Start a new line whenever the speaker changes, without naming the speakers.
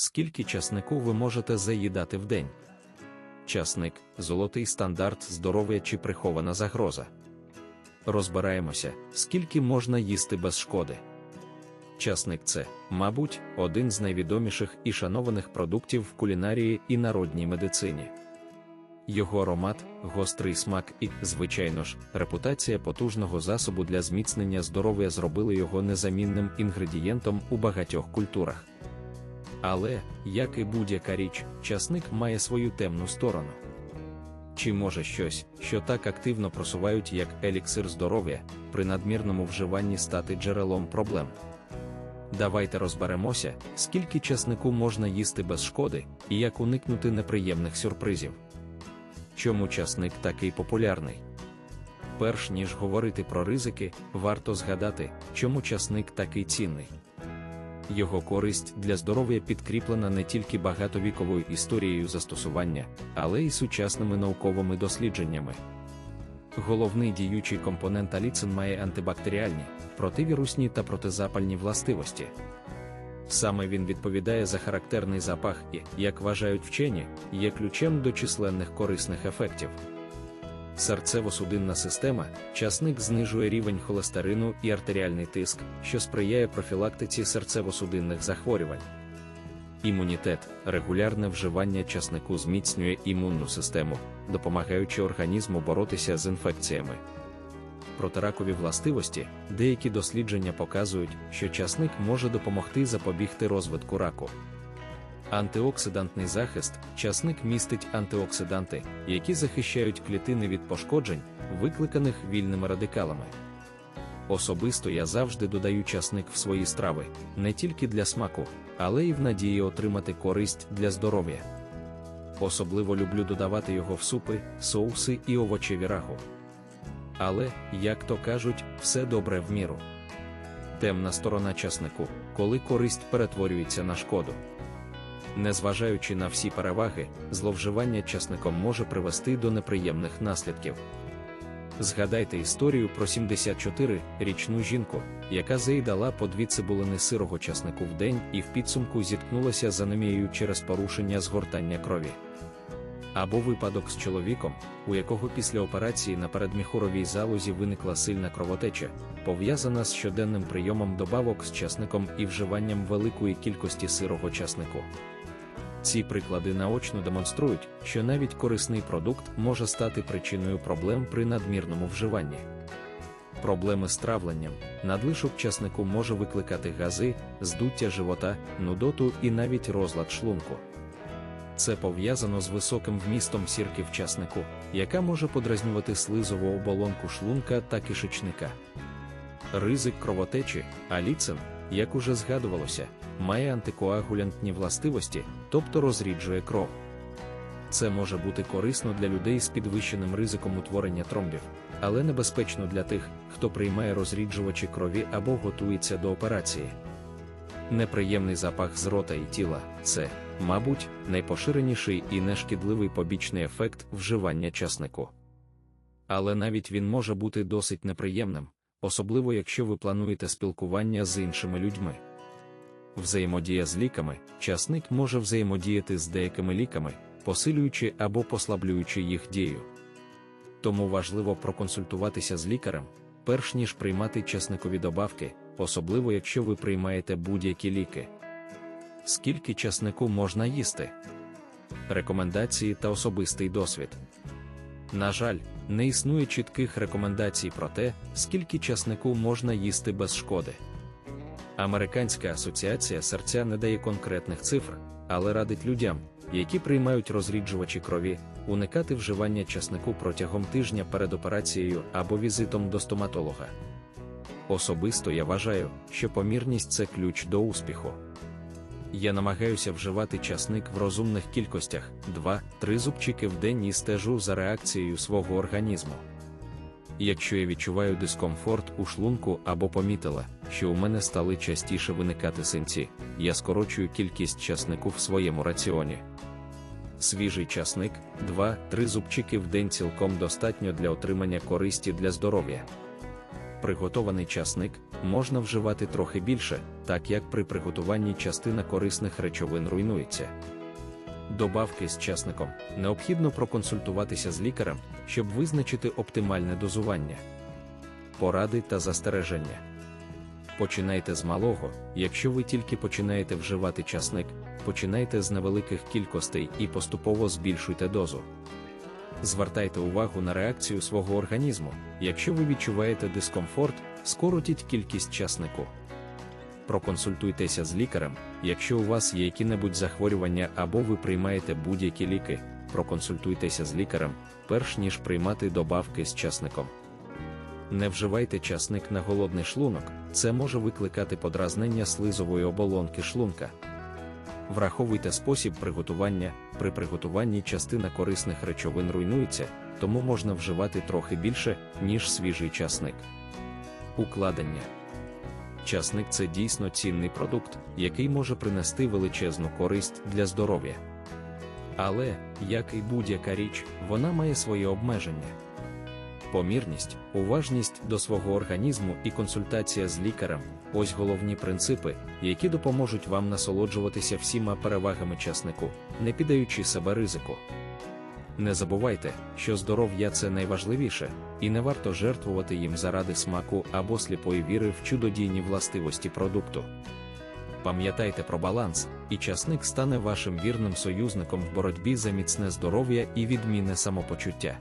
Скільки часнику ви можете заїдати в день? Часник золотий стандарт здоров'я чи прихована загроза. Розбираємося, скільки можна їсти без шкоди. Часник це, мабуть, один з найвідоміших і шанованих продуктів в кулінарії і народній медицині. Його аромат, гострий смак і, звичайно ж, репутація потужного засобу для зміцнення здоров'я зробили його незамінним інгредієнтом у багатьох культурах. Але, як і будь-яка річ, часник має свою темну сторону. Чи може щось, що так активно просувають як еліксир здоров'я, при надмірному вживанні стати джерелом проблем? Давайте розберемося, скільки часнику можна їсти без шкоди і як уникнути неприємних сюрпризів. Чому часник такий популярний? Перш ніж говорити про ризики, варто згадати, чому часник такий цінний. Його користь для здоров'я підкріплена не тільки багатовіковою історією застосування, але й сучасними науковими дослідженнями. Головний діючий компонент аліцин має антибактеріальні, противірусні та протизапальні властивості. Саме він відповідає за характерний запах і, як вважають вчені, є ключем до численних корисних ефектів. Серцево-судинна система, часник знижує рівень холестерину і артеріальний тиск, що сприяє профілактиці серцево-судинних захворювань. Імунітет, регулярне вживання часнику зміцнює імунну систему, допомагаючи організму боротися з інфекціями. Протиракові властивості, деякі дослідження показують, що часник може допомогти запобігти розвитку раку. Антиоксидантний захист, часник містить антиоксиданти, які захищають клітини від пошкоджень, викликаних вільними радикалами. Особисто я завжди додаю часник в свої страви, не тільки для смаку, але й в надії отримати користь для здоров'я. Особливо люблю додавати його в супи, соуси і овочеві рагу. Але, як то кажуть, все добре в міру. Темна сторона часнику, коли користь перетворюється на шкоду. Незважаючи на всі переваги, зловживання часником може привести до неприємних наслідків. Згадайте історію про 74-річну жінку, яка заїдала по дві цибулини сирого часнику в день і в підсумку зіткнулася з анемією через порушення згортання крові. Або випадок з чоловіком, у якого після операції на передміхуровій залозі виникла сильна кровотеча, пов'язана з щоденним прийомом добавок з часником і вживанням великої кількості сирого часнику. Ці приклади наочно демонструють, що навіть корисний продукт може стати причиною проблем при надмірному вживанні. Проблеми з травленням, надлишок часнику може викликати гази, здуття живота, нудоту і навіть розлад шлунку. Це пов'язано з високим вмістом сірки в часнику, яка може подразнювати слизову оболонку шлунка та кишечника. Ризик кровотечі, аліцин, як уже згадувалося, має антикоагулянтні властивості, тобто розріджує кров. Це може бути корисно для людей з підвищеним ризиком утворення тромбів, але небезпечно для тих, хто приймає розріджувачі крові або готується до операції. Неприємний запах з рота і тіла це, мабуть, найпоширеніший і нешкідливий побічний ефект вживання часнику. Але навіть він може бути досить неприємним, особливо якщо ви плануєте спілкування з іншими людьми. Взаємодія з ліками, часник може взаємодіяти з деякими ліками, посилюючи або послаблюючи їх дію. Тому важливо проконсультуватися з лікарем, перш ніж приймати часникові добавки, особливо якщо ви приймаєте будь-які ліки. Скільки часнику можна їсти? Рекомендації та особистий досвід. На жаль, не існує чітких рекомендацій про те, скільки часнику можна їсти без шкоди. Американська асоціація серця не дає конкретних цифр, але радить людям, які приймають розріджувачі крові, уникати вживання часнику протягом тижня перед операцією або візитом до стоматолога. Особисто я вважаю, що помірність це ключ до успіху. Я намагаюся вживати часник в розумних кількостях 2-3 зубчики в день і стежу за реакцією свого організму. Якщо я відчуваю дискомфорт у шлунку або помітила, що у мене стали частіше виникати синці, я скорочую кількість часнику в своєму раціоні. Свіжий часник 2-3 зубчики в день цілком достатньо для отримання користі для здоров'я. Приготований часник можна вживати трохи більше, так як при приготуванні частина корисних речовин руйнується. Добавки з часником необхідно проконсультуватися з лікарем, щоб визначити оптимальне дозування. Поради та застереження. Починайте з малого, якщо ви тільки починаєте вживати часник, починайте з невеликих кількостей і поступово збільшуйте дозу. Звертайте увагу на реакцію свого організму. Якщо ви відчуваєте дискомфорт, скоротіть кількість часнику. Проконсультуйтеся з лікарем, якщо у вас є які-небудь захворювання або ви приймаєте будь-які ліки, проконсультуйтеся з лікарем, перш ніж приймати добавки з часником. Не вживайте часник на голодний шлунок, це може викликати подразнення слизової оболонки шлунка. Враховуйте спосіб приготування. При приготуванні частина корисних речовин руйнується, тому можна вживати трохи більше, ніж свіжий часник. Укладення. Часник це дійсно цінний продукт, який може принести величезну користь для здоров'я. Але, як і будь-яка річ, вона має свої обмеження. Помірність, уважність до свого організму і консультація з лікарем ось головні принципи, які допоможуть вам насолоджуватися всіма перевагами часнику, не піддаючи себе ризику. Не забувайте, що здоров'я це найважливіше, і не варто жертвувати їм заради смаку або сліпої віри в чудодійні властивості продукту. Пам'ятайте про баланс, і часник стане вашим вірним союзником в боротьбі за міцне здоров'я і відмінне самопочуття.